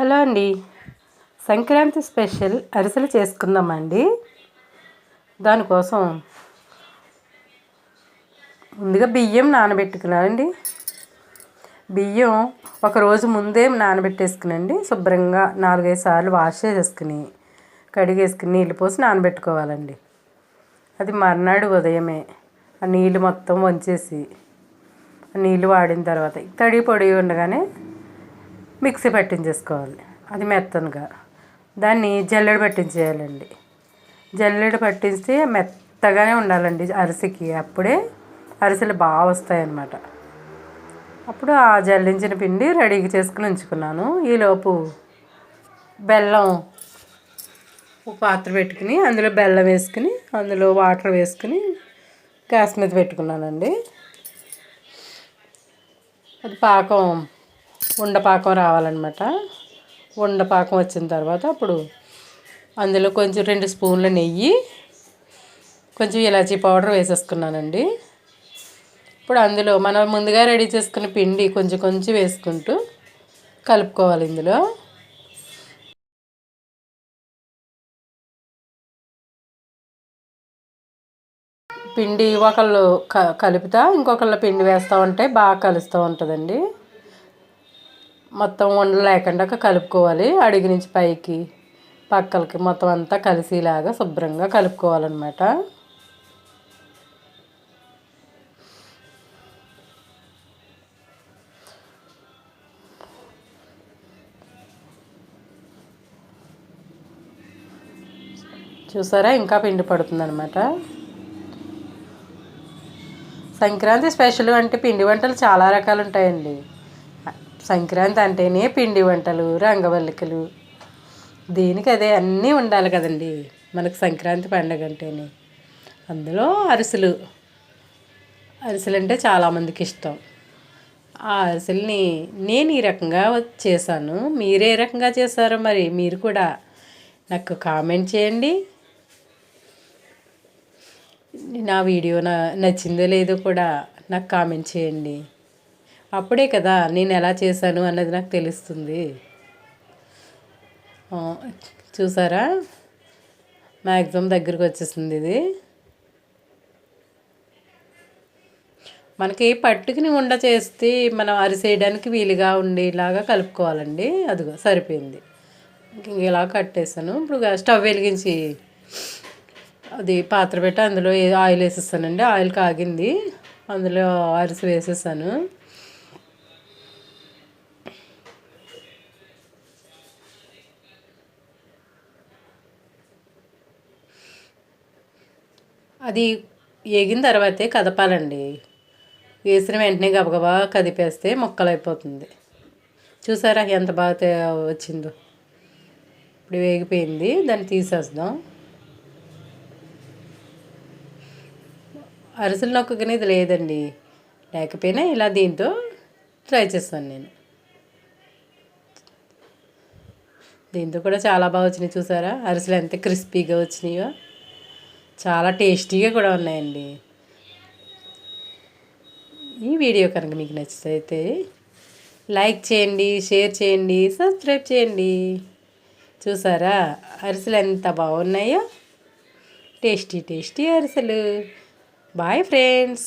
Hello అండి. Sankranti special అరిసెలు చేసుకుందామండి. దానికోసం ముందుగా బియ్యం నానబెట్టుకున్నానండి. బియ్యం ఒక రోజు ముందే నానబెట్టేసుకునండి. శుభ్రంగా నాలుగైదు సార్లు వాష్ చేసేసుకుని కడిగేసుకుని నీళ్ళు పోసి నానబెట్టుకోవాలండి. అది మర్నాడు ఉదయమే. ఆ నీళ్ళు మొత్తం వంచేసి నీళ్ళు వాడిన తర్వాత తడి పొడి ఉండగానే మిక్సీ పట్టించేసుకోవాలి. అది మెత్తనగా. దాన్ని జల్లెడ పట్టించేయాలండి. జల్లెడ పట్టిస్తే మెత్తగానే ఉండాలండి అరిసెకి. అప్పుడే అరిసెలు బాగా వస్తాయన్నమాట. అప్పుడు ఆ జల్లించిన పిండి రెడీగా చేసుకుని ఉంచుకున్నాను. ఈలోపు బెల్లం పాత్ర పెట్టుకుని అందులో బెల్లం వేసుకుని అందులో వాటర్ వేసుకుని గ్యాస్ మీద పెట్టుకున్నానండి. అది పాకం ఉండపాకం రావాలన్నమాట. ఉండపాకం వచ్చిన తర్వాత అప్పుడు అందులో కొంచెం రెండు స్పూన్ల నెయ్యి కొంచెం ఇలాచీ పౌడర్ వేసేసుకున్నానండి. ఇప్పుడు అందులో మనం ముందుగా రెడీ చేసుకున్న పిండి కొంచెం కొంచెం వేసుకుంటూ కలుపుకోవాలి ఇందులో. పిండి ఒకళ్ళు క కలుపుతా ఇంకొకళ్ళు పిండి వేస్తూ ఉంటే బాగా కలుస్తూ ఉంటుందండి. మొత్తం ఉండలు లేకుండా కలుపుకోవాలి. అడుగు నుంచి పైకి పక్కలకి మొత్తం అంతా కలిసేలాగా శుభ్రంగా కలుపుకోవాలన్నమాట. చూసారా? ఇంకా పిండి పడుతుందన్నమాట. సంక్రాంతి స్పెషల్ అంటే పిండి వంటలు చాలా రకాలు ఉంటాయండి. సంక్రాంతి అంటేనే పిండి వంటలు రంగవల్లికలు. దేనికి అదే అన్నీ ఉండాలి కదండి. మనకు సంక్రాంతి పండగ అంటేనే. అందులో అరిసెలు. అరిసెలు అంటే చాలామందికి ఇష్టం. ఆ అరిసెల్ని నేను ఈ రకంగా చేశాను. మీరే రకంగా చేశారో మరి మీరు కూడా నాకు కామెంట్ చేయండి. నా వీడియో నా నచ్చిందో లేదో కూడా నాకు కామెంట్ చేయండి. అప్పుడే కదా నేను ఎలా చేశాను అన్నది నాకు తెలుస్తుంది. చూసారా? మ్యాక్సిమం దగ్గరికి వచ్చేసింది ఇది. మనకి పట్టుకుని ఉండ చేస్తే మనం అరిసేయడానికి వీలుగా ఉండేలాగా కలుపుకోవాలండి. అదిగో సరిపోయింది. ఇలా కట్టేసాను. ఇప్పుడు స్టవ్ వెలిగించి అది పాత్ర పెట్టి అందులో ఆయిల్ వేసేస్తానండి. ఆయిల్ కాగింది. అందులో అరిసి వేసేసాను. అది వేగిన తర్వాతే కదపాలండి. వేసిన వెంటనే గబగబా కదిపేస్తే మొక్కలు అయిపోతుంది చూసారా ఎంత బాగా వచ్చిందో. ఇప్పుడు వేగిపోయింది. దాన్ని తీసేద్దాం. అరిసెలు నొక్కనేది లేదండి. లేకపోయినా ఇలా దీంతో ట్రై చేస్తాను నేను. దీంతో కూడా చాలా బాగా వచ్చినాయి చూసారా? అరిసెలు ఎంత క్రిస్పీగా వచ్చినాయో. చాలా టేస్టీగా కూడా ఉన్నాయండి. ఈ వీడియో కనుక మీకు నచ్చితే లైక్ చేయండి షేర్ చేయండి సబ్స్క్రైబ్ చేయండి. చూసారా? అరిసెలు ఎంత బాగున్నాయో. టేస్టీ టేస్టీ అరిసెలు. Bye friends.